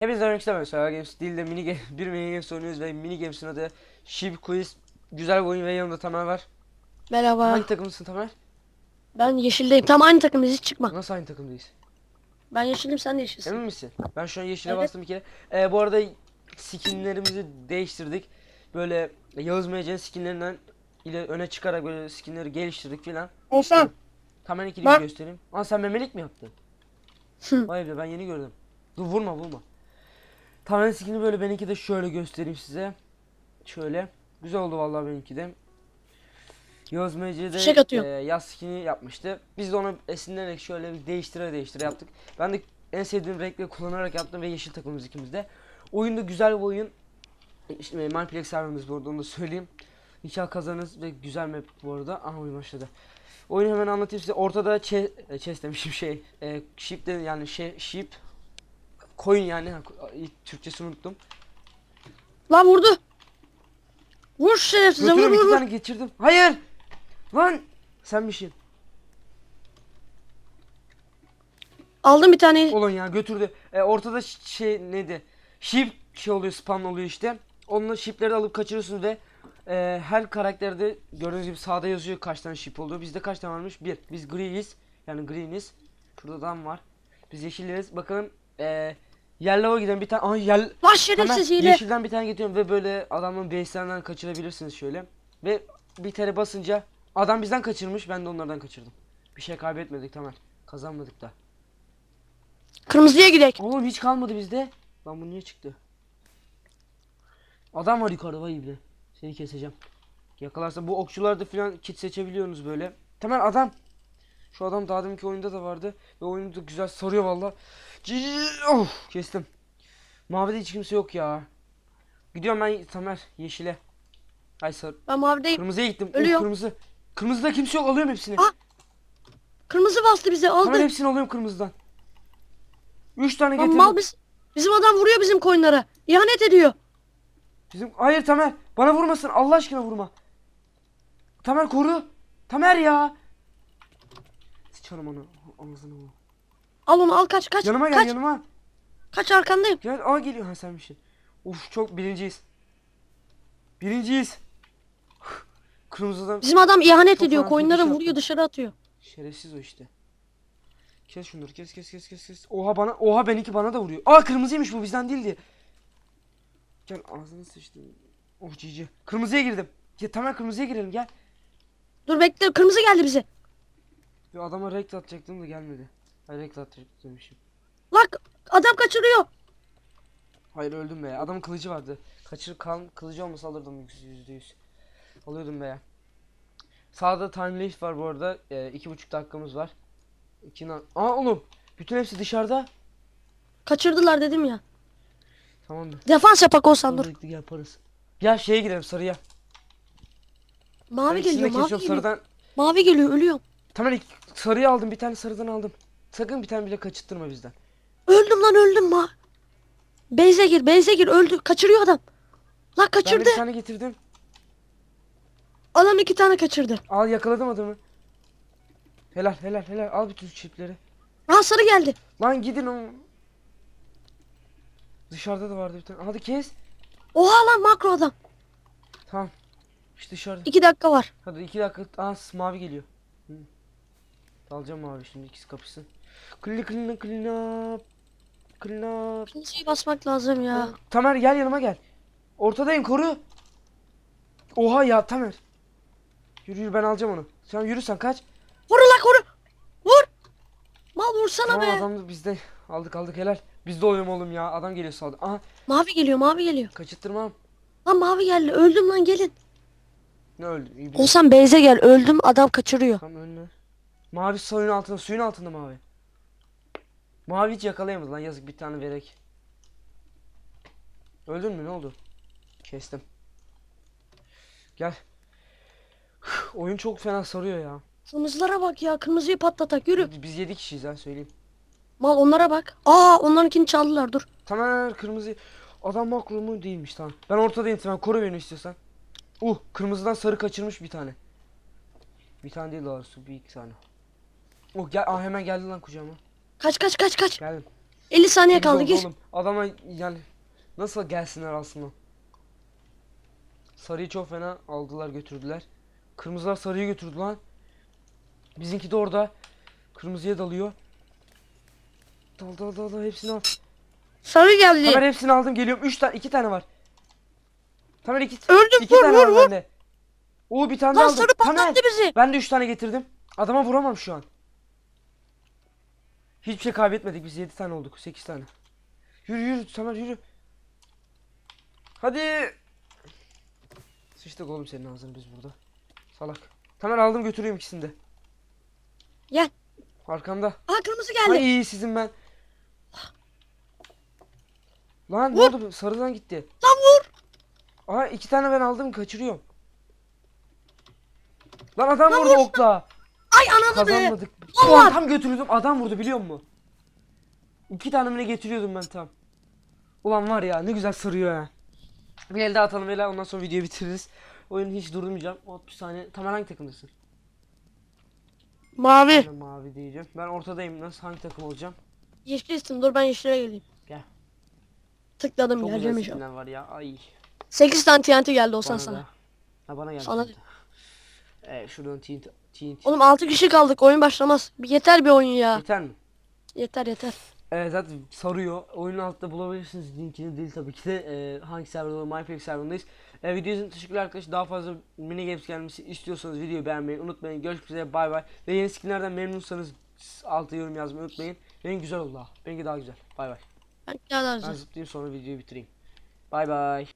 Hepinize merhaba arkadaşlar. Survival Games değil de mini game, bir mini game oynuyoruz ve mini games'in adı Sheep Quiz. Güzel bir oyun ve yanımda Tamer var. Merhaba. Hangi takımlısın Tamer? Ben yeşildeyim. Tam aynı takımdayız hiç çıkma. Nasıl aynı takımdayız? Ben yeşilim sen de yeşilsin. Emin misin? Ben şu an yeşile Evet. bastım bir kere. Ee, bu arada skinlerimizi değiştirdik. Böyle Yağız Mece'nin skinlerinden ile öne çıkarak böyle skinleri geliştirdik filan. Olsan. Tamer ikili Bak. göstereyim. Aa sen memelik mi yaptın? Vay be ben yeni gördüm. Dur vurma vurma. Tamer'in skin'i böyle benimki de şöyle göstereyim size. Şöyle. Güzel oldu vallahi benimki de. Yağız Mece'de Fişek atıyor. e, yaz skin'i yapmıştı. Biz de onu esinlenerek şöyle bir değiştire değiştire yaptık. Ben de en sevdiğim renkleri kullanarak yaptım ve yeşil takımımız ikimiz de. Oyunda güzel bir oyun. İşte, e, Mineplex serverimiz bu arada onu da söyleyeyim. İnşallah kazanırız ve güzel map bu arada. Aha oyun başladı. Oyunu hemen anlatayım size. Ortada chest, e, chest demişim şey. E, sheep de yani şey sheep koyun yani. İlk Türkçesini unuttum. Lan vurdu. Vur şu şerefsize vur vur iki vur. tane geçirdim. Hayır. Lan sen bir şey. Aldım bir tane. Olan ya götürdü. E, ortada ş- şey neydi? Sheep şey oluyor spawn oluyor işte. Onunla sheep'leri alıp kaçırıyorsunuz ve e, her karakterde gördüğünüz gibi sağda yazıyor kaç tane sheep olduğu. Bizde kaç tane varmış? Bir. Biz griyiz. Yani greeniz. Şurada adam var. Biz yeşilleriz. Bakalım e, Yellow'a giden bir tane. Aha yell... Lan şerefsiz hile. yeşilden bir tane getiriyorum ve böyle adamın base'lerinden kaçırabilirsiniz şöyle. Ve bir tere basınca adam bizden kaçırmış ben de onlardan kaçırdım. Bir şey kaybetmedik tamam. Kazanmadık da. Kırmızıya gidek. Oğlum hiç kalmadı bizde. Lan bu niye çıktı? Adam var yukarıda vay ibne. Seni keseceğim. Yakalarsa bu okçularda falan kit seçebiliyorsunuz böyle. Temel adam. Şu adam daha deminki oyunda da vardı. Ve oyunu da güzel sarıyor valla. Of, kestim. Mavide hiç kimse yok ya. Gidiyorum ben Tamer yeşile. Ay sarı. Ben mavideyim. Kırmızıya gittim. Ölüyor. kırmızı. Kırmızıda kimse yok alıyorum hepsini. Ah, Kırmızı bastı bize aldı. hepsini alıyorum kırmızıdan. Üç tane getirdim. mal biz. Bizim adam vuruyor bizim koyunlara. İhanet ediyor. Bizim hayır Tamer bana vurmasın Allah aşkına vurma. Tamer koru. Tamer ya. Sıçarım onu ağzına vur. Al onu al kaç kaç. Yanıma gel kaç. yanıma. Kaç arkandayım. Gel aa geliyor ha senmişsin. Uf çok birinciyiz. Birinciyiz. Kırmızıdan Bizim adam ihanet Çok ediyor. fetiş vuruyor dışarı atıyor. şerefsiz o işte. Kes şunları kes kes kes kes kes. Oha bana oha benimki bana da vuruyor. Aa kırmızıymış bu bizden değildi. Gel ağzını sıçtım. Oh cici. Kırmızıya girdim. Ya Tamer kırmızıya girelim gel. Dur bekle kırmızı geldi bize. Bir adama rekt atacaktım da gelmedi. Hayır rekt atacaktım demişim. Lak adam kaçırıyor. Hayır öldüm be. Adamın kılıcı vardı. Kaçır kan kılıcı olmasa alırdım yüz- yüzde yüz. Alıyordum be. Sağda time limit var bu arada. Ee, iki buçuk dakikamız var. İki Aa oğlum. Bütün hepsi dışarıda. Kaçırdılar dedim ya. Tamamdır. Defans yapak olsan dur. Yaparız. Gel şeye gidelim sarıya. Ben Mavi de geliyor mavi geliyor. sarıdan. Mavi geliyor ölüyorum. Tamam sarıyı aldım bir tane sarıdan aldım. Sakın bir tane bile kaçırttırma bizden. Öldüm lan öldüm ma. Beyze gir beyze gir öldü. Kaçırıyor adam. Lan Ben de kaçırdı. bir tane getirdim. Adam iki tane kaçırdı. Al yakaladım adamı. Helal helal helal al bütün çipleri. Ha sarı geldi. Lan gidin o. Dışarıda da vardı bir tane. Hadi kes. Oha lan makro adam. Tamam. İşte dışarıda. İki dakika var. Hadi iki dakika. Aa mavi geliyor. Hı. Alacağım mavi şimdi ikisi kapışsın. Klina klina klina. Klina. Kırmızıyı basmak lazım ya. Tamer gel yanıma gel. Ortadayım koru. Oha ya Tamer. Yürü yürü ben alacağım onu. Sen yürü sen kaç. Vur lan koru. Vur. Mal vursana Tamam be. adam da bizde. Aldık aldık helal. Bizde oyum oğlum ya. Adam geliyor sağda. Aha Mavi geliyor mavi geliyor. kaçırttırmam. Lan mavi geldi. Öldüm lan gelin. Ne öldü? Olsan beyze gel. Öldüm adam kaçırıyor. Tam önüne. Mavi suyun altında, suyun altında mavi. Mavi hiç yakalayamadı lan yazık bir tane verek. Öldün mü ne oldu? Kestim. Gel. Oyun çok fena sarıyor ya. Kırmızılara bak ya. Kırmızıyı patlatak yürü. Biz 7 kişiyiz ha söyleyeyim. Mal onlara bak. Aa onlarınkini çaldılar dur. Tamam kırmızı. Adam makro mu değilmiş tamam. Ben ortadayım tamam koru beni istiyorsan. Uh kırmızıdan sarı kaçırmış bir tane. Bir tane değil doğrusu bir iki tane. Oh gel Aa, hemen geldi lan kucağıma. Kaç kaç kaç kaç. Geldim. 50 saniye kaldı gir. Oğlum. Adama yani nasıl gelsinler aslında. Sarıyı çok fena aldılar götürdüler. Kırmızılar sarıyı götürdü lan. Bizimki de orada. Kırmızıya dalıyor. Dal dal dal dal hepsini al. Sarı geldi. Tamer hepsini aldım geliyorum. 3 tane 2 tane var. Tamer 2 Öldüm, 2 vur, tane vur, var vur. bende. Oo bir tane Lan daha aldım. sarı Tamer patlattı bizi. ben de 3 tane getirdim. Adama vuramam şu an. Hiçbir şey kaybetmedik biz 7 tane olduk 8 tane. Yürü yürü Tamer yürü. Hadi. Sıçtık oğlum senin ağzını biz burada. Salak. Tamer aldım götürüyorum ikisini de. Gel. Arkamda. Aa kırmızı geldi. Ay iyi sizin ben. Lan ne Vur. oldu? Sarıdan gitti. Lan vur. Aha iki tane ben aldım kaçırıyorum. Lan adam Lan vurdu vur. okla. Ay ananı be. Kazanmadık. Ulan tam götürüyordum adam vurdu biliyor musun? İki tane bile getiriyordum ben tam. Ulan var ya ne güzel sarıyor ha. Bir elde atalım hele ondan sonra videoyu bitiririz. Oyunu hiç durdurmayacağım. 30 saniye. Tamam hangi takımdasın? Mavi. Ben mavi diyeceğim. Ben ortadayım. Nasıl hangi takım olacağım? Yeşilsin dur ben yeşile geleyim. Gel. Tıkladım Çok güzel geleceğim inşallah. skinler var ya. Ay. 8 tane TNT geldi olsan Bana sana. da. Ha bana geldi. Sana- TNT. Evet şuradan TNT. TNT. Oğlum 6 kişi kaldık oyun başlamaz. Bir yeter bir oyun ya. Yeter mi? Yeter yeter. Evet zaten sarıyor. Oyunun altında bulabilirsiniz. Linkini değil tabii ki de. Ee, hangi serverda? MyPlex serverındayız. Ee, video için teşekkürler arkadaşlar. Daha fazla mini games gelmesi istiyorsanız videoyu beğenmeyi unutmayın. Görüşmek üzere. Bay bay. Ve yeni skinlerden memnunsanız alta yorum yazmayı unutmayın. Benim güzel oldu ha. Benimki daha güzel. Bay bay. Ben kağıt Ben alacağım. zıplayayım sonra videoyu bitireyim. Bay bay.